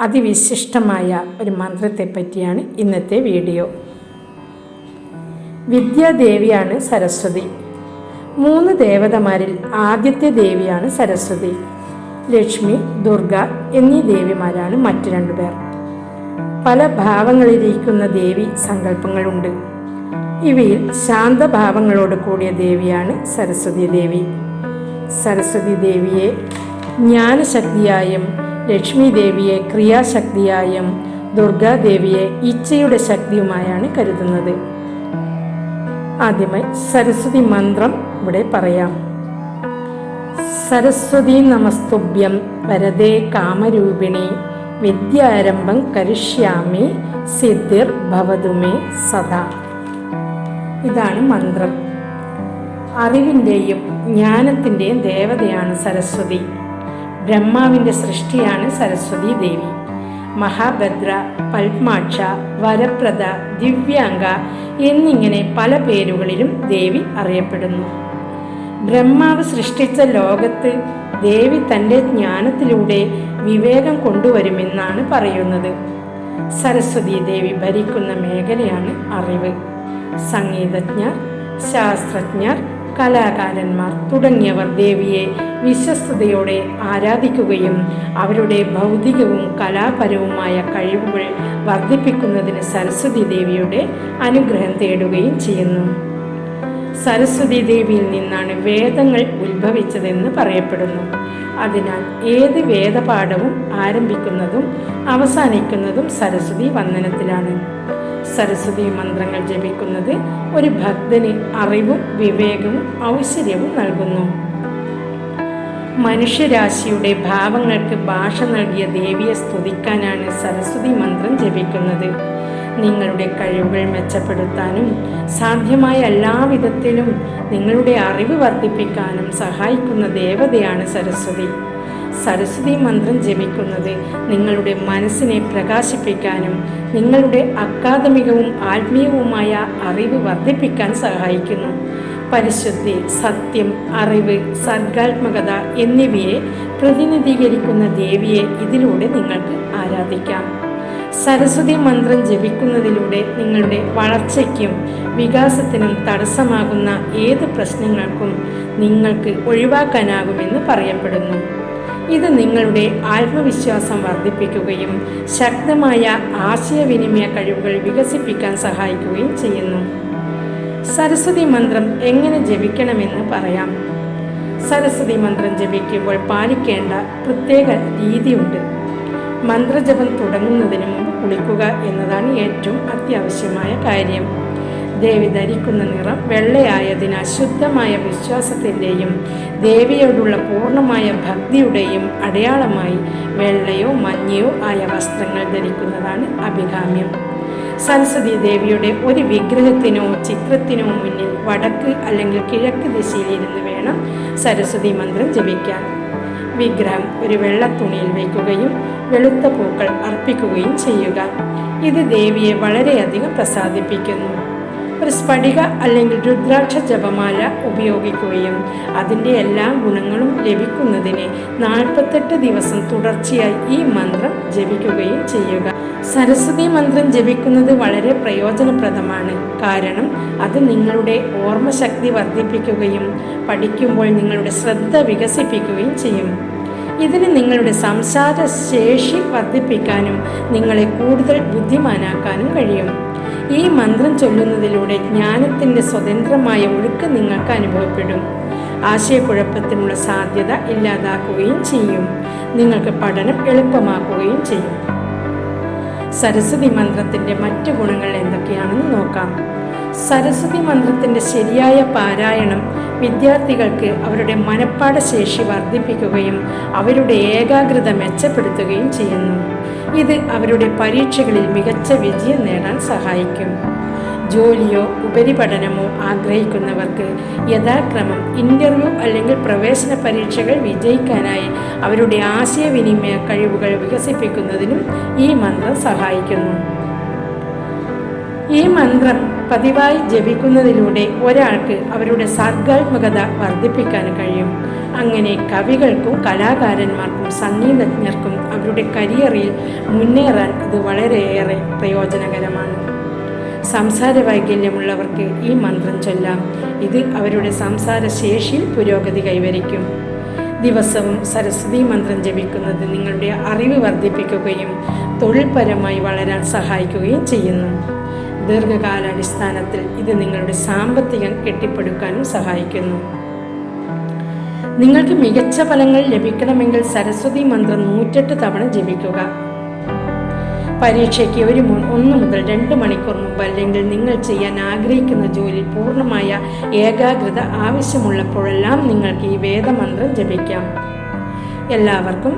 അതിവിശിഷ്ടമായ ഒരു മന്ത്രത്തെ പറ്റിയാണ് ഇന്നത്തെ വീഡിയോ. വിദ്യാദേവിയാണ് സരസ്വതി. മൂന്ന് ദേവതമാരിൽ ആദ്യത്തെ ദേവിയാണ് സരസ്വതി. ലക്ഷ്മി ദുർഗ എന്നീ ദേവിമാരാണ് മറ്റു രണ്ടുപേർ പല ഭാവങ്ങളിലിരിക്കുന്ന ദേവി സങ്കല്പങ്ങളുണ്ട്. ഇവയിൽ ശാന്തഭാവങ്ങളോട് കൂടിയ ദേവിയാണ് സരസ്വതി ദേവി. സരസ്വതി ദേവിയെ ജ്ഞാനശക്തിയായും ലക്ഷ്മി ദേവിയെ ക്രിയാശക്തിയായും ദുർഗാദേവിയെ ഇച്ഛയുടെ ശക്തിയുമായാണ് കരുതുന്നത്. ആദ്യമായി സരസ്വതി മന്ത്രം ഇവിടെ പറയാം. സരസ്വതി നമസ്തുഭ്യം വരദേ കാമരൂപിണി വിദ്യാരംഭം കരിഷ്യാമി സിദ്ധിർ ഭവതുമേ സദാ. ഇതാണ് മന്ത്രം. അറിവിന്റെയും ജ്ഞാനത്തിന്റെയും ദേവതയാണ് സരസ്വതി. ബ്രഹ്മാവിന്റെ സൃഷ്ടിയാണ് സരസ്വതി ദേവി. മഹാഭദ്ര പത്മാക്ഷ വരപ്രദ ദിവ്യാംഗ എന്നിങ്ങനെ പല പേരുകളിലും ദേവി അറിയപ്പെടുന്നു. ബ്രഹ്മാവ് സൃഷ്ടിച്ച ലോകത്ത് ദേവി തന്റെ ജ്ഞാനത്തിലൂടെ വിവേകം കൊണ്ടുവരുമെന്നാണ് പറയുന്നത്. സരസ്വതി ദേവി ഭരിക്കുന്ന മേഖലയാണ് അറിവ്. സംഗീതജ്ഞർ ശാസ്ത്രജ്ഞർ കലാകാരന്മാർ തുടങ്ങിയവർ ദേവിയെ വിശ്വസ്തയോടെ ആരാധിക്കുകയും അവരുടെ ഭൗതികവും കലാപരവുമായ കഴിവുകൾ വർദ്ധിപ്പിക്കുന്നതിന് സരസ്വതി ദേവിയുടെ അനുഗ്രഹം തേടുകയും ചെയ്യുന്നു. സരസ്വതി ദേവിയിൽ നിന്നാണ് വേദങ്ങൾ ഉത്ഭവിച്ചതെന്ന് പറയപ്പെടുന്നു. അതിനാൽ ഏത് വേദപാഠവും ആരംഭിക്കുന്നതും അവസാനിക്കുന്നതും സരസ്വതി വന്ദനത്തിലാണ്. സരസ്വതി മന്ത്രങ്ങൾ ജപിക്കുന്നത് ഒരു ഭക്തന് അറിവും വിവേകവും ഔശ്വര്യവും നൽകുന്നു. മനുഷ്യരാശിയുടെ ഭാവങ്ങൾക്ക് ഭാഷ നൽകിയ ദേവിയെ സ്തുതിക്കാനാണ് സരസ്വതി മന്ത്രം ജപിക്കുന്നത്. നിങ്ങളുടെ കഴിവുകൾ മെച്ചപ്പെടുത്താനും സാധ്യമായ എല്ലാവിധത്തിലും നിങ്ങളുടെ അറിവ് വർദ്ധിപ്പിക്കാനും സഹായിക്കുന്ന ദേവതയാണ് സരസ്വതി. സരസ്വതി മന്ത്രം ജപിക്കുന്നത് നിങ്ങളുടെ മനസ്സിനെ പ്രകാശിപ്പിക്കാനും നിങ്ങളുടെ അക്കാദമികവും ആത്മീയവുമായ അറിവ് വർദ്ധിപ്പിക്കാൻ സഹായിക്കുന്നു. പരിശുദ്ധി സത്യം അറിവ് സർഗാത്മകത എന്നിവയെ പ്രതിനിധീകരിക്കുന്ന ദേവിയെ ഇതിലൂടെ നിങ്ങൾക്ക് ആരാധിക്കാം. സരസ്വതി മന്ത്രം ജപിക്കുന്നതിലൂടെ നിങ്ങളുടെ വളർച്ചയ്ക്കും വികാസത്തിനും തടസ്സമാകുന്ന ഏത് പ്രശ്നങ്ങൾക്കും നിങ്ങൾക്ക് ഒഴിവാക്കാനാകുമെന്ന് പറയപ്പെടുന്നു. ഇത് നിങ്ങളുടെ ആത്മവിശ്വാസം വർദ്ധിപ്പിക്കുകയും ശക്തമായ ആശയവിനിമയ കഴിവുകൾ വികസിപ്പിക്കാൻ സഹായിക്കുകയും ചെയ്യുന്നു. സരസ്വതി മന്ത്രം എങ്ങനെ ജപിക്കണമെന്ന് പറയാം. സരസ്വതി മന്ത്രം ജപിക്കുമ്പോൾ പാലിക്കേണ്ട പ്രത്യേക രീതിയുണ്ട്. മന്ത്രജപം തുടങ്ങുന്നതിന് മുമ്പ് കുളിക്കുക എന്നതാണ് ഏറ്റവും അത്യാവശ്യമായ കാര്യം. ദേവി ധരിക്കുന്ന നിറം വെള്ളയായതിനാൽ അശുദ്ധമായ വിശ്വാസത്തിന്റെയും ദേവിയോടുള്ള പൂർണമായ ഭക്തിയുടെയും അടയാളമായി വെള്ളയോ മഞ്ഞയോ ആയ വസ്ത്രങ്ങൾ ധരിക്കുന്നതാണ് അഭികാമ്യം. സരസ്വതി ദേവിയുടെ ഒരു വിഗ്രഹത്തിനോ ചിത്രത്തിനോ മുന്നിൽ വടക്ക് അല്ലെങ്കിൽ കിഴക്ക് ദിശയിലിരുന്ന് വേണം സരസ്വതി മന്ത്രം ജപിക്കാൻ. വിഗ്രഹം ഒരു വെള്ള തുണിയിൽ വയ്ക്കുകയും വെളുത്ത പൂക്കൾ അർപ്പിക്കുകയും ചെയ്യുക. ഇത് ദേവിയെ വളരെയധികം പ്രസാദിപ്പിക്കുന്നു. ഒരു സ്ഫടിക അല്ലെങ്കിൽ രുദ്രാക്ഷ ജപമാല ഉപയോഗിക്കുകയും അതിന്റെ എല്ലാ ഗുണങ്ങളും ലഭിക്കുന്നതിന് നാൽപ്പത്തെട്ട് ദിവസം തുടർച്ചയായി ഈ മന്ത്രം ജപിക്കുകയും ചെയ്യുക. സരസ്വതി മന്ത്രം ജപിക്കുന്നത് വളരെ പ്രയോജനപ്രദമാണ്. കാരണം അത് നിങ്ങളുടെ ഓർമ്മശക്തി വർദ്ധിപ്പിക്കുകയും പഠിക്കുമ്പോൾ നിങ്ങളുടെ ശ്രദ്ധ വികസിപ്പിക്കുകയും ചെയ്യും. ഇതിന് നിങ്ങളുടെ സംസാര ശേഷി വർദ്ധിപ്പിക്കാനും നിങ്ങളെ കൂടുതൽ ബുദ്ധിമാനാക്കാനും കഴിയും. ഈ മന്ത്രം ചൊല്ലുന്നതിലൂടെ ജ്ഞാനത്തിന്റെ സ്വതന്ത്രമായ ഒഴുക്ക് നിങ്ങൾക്ക് അനുഭവപ്പെടും. ആശയക്കുഴപ്പത്തിനുള്ള സാധ്യത ഇല്ലാതാക്കുകയും ചെയ്യും. നിങ്ങൾക്ക് പഠനം എളുപ്പമാക്കുകയും ചെയ്യും. സരസ്വതി മന്ത്രത്തിന്റെ മറ്റു ഗുണങ്ങൾ എന്തൊക്കെയാണെന്ന് നോക്കാം. സരസ്വതി മന്ത്രത്തിന്റെ ശരിയായ പാരായണം വിദ്യാർത്ഥികൾക്ക് അവരുടെ മനഃപ്പാടശേഷി വർദ്ധിപ്പിക്കുകയും അവരുടെ ഏകാഗ്രത മെച്ചപ്പെടുത്തുകയും ചെയ്യുന്നു. ഇത് അവരുടെ പരീക്ഷകളിൽ മികച്ച വിജയം നേടാൻ സഹായിക്കും. ജോലിയോ ഉപരിപഠനമോ ആഗ്രഹിക്കുന്നവർക്ക് യഥാക്രമം ഇന്റർവ്യൂ അല്ലെങ്കിൽ പ്രവേശന പരീക്ഷകൾ വിജയിക്കാനായി അവരുടെ ആശയവിനിമയ കഴിവുകൾ വികസിപ്പിക്കുന്നതിനും ഈ മന്ത്രം സഹായിക്കുന്നു. ഈ മന്ത്രം പതിവായി ജപിക്കുന്നതിലൂടെ ഒരാൾക്ക് അവരുടെ സർഗാത്മകത വർദ്ധിപ്പിക്കാൻ കഴിയും. അങ്ങനെ കവികൾക്കും കലാകാരന്മാർക്കും സംഗീതജ്ഞർക്കും അവരുടെ കരിയറിൽ മുന്നേറാൻ ഇത് വളരെയേറെ പ്രയോജനകരമാണ്. സംസാര വൈകല്യമുള്ളവർക്ക് ഈ മന്ത്രം ചൊല്ലാം. ഇത് അവരുടെ സംസാര ശേഷിയിൽ പുരോഗതി കൈവരിക്കും. ദിവസവും സരസ്വതി മന്ത്രം ജപിക്കുന്നത് നിങ്ങളുടെ അറിവ് വർദ്ധിപ്പിക്കുകയും തൊഴിൽപരമായി വളരാൻ സഹായിക്കുകയും ചെയ്യുന്നു. ദീർഘകാലാടിസ്ഥാനത്തിൽ ഇത് നിങ്ങളുടെ സാമ്പത്തികം കെട്ടിപ്പടുക്കാനും സഹായിക്കുന്നു. നിങ്ങൾക്ക് മികച്ച ഫലങ്ങൾ ലഭിക്കണമെങ്കിൽ സരസ്വതി മന്ത്രം നൂറ്റെട്ട് തവണ ജപിക്കുക. പരീക്ഷയ്ക്ക് ഒരു ഒന്ന് മുതൽ രണ്ട് മണിക്കൂർ മുമ്പ് അല്ലെങ്കിൽ നിങ്ങൾ ചെയ്യാൻ ആഗ്രഹിക്കുന്ന ജോലി പൂർണമായ ഏകാഗ്രത ആവശ്യമുള്ളപ്പോഴെല്ലാം നിങ്ങൾക്ക് ഈ വേദമന്ത്രം ജപിക്കാം. എല്ലാവർക്കും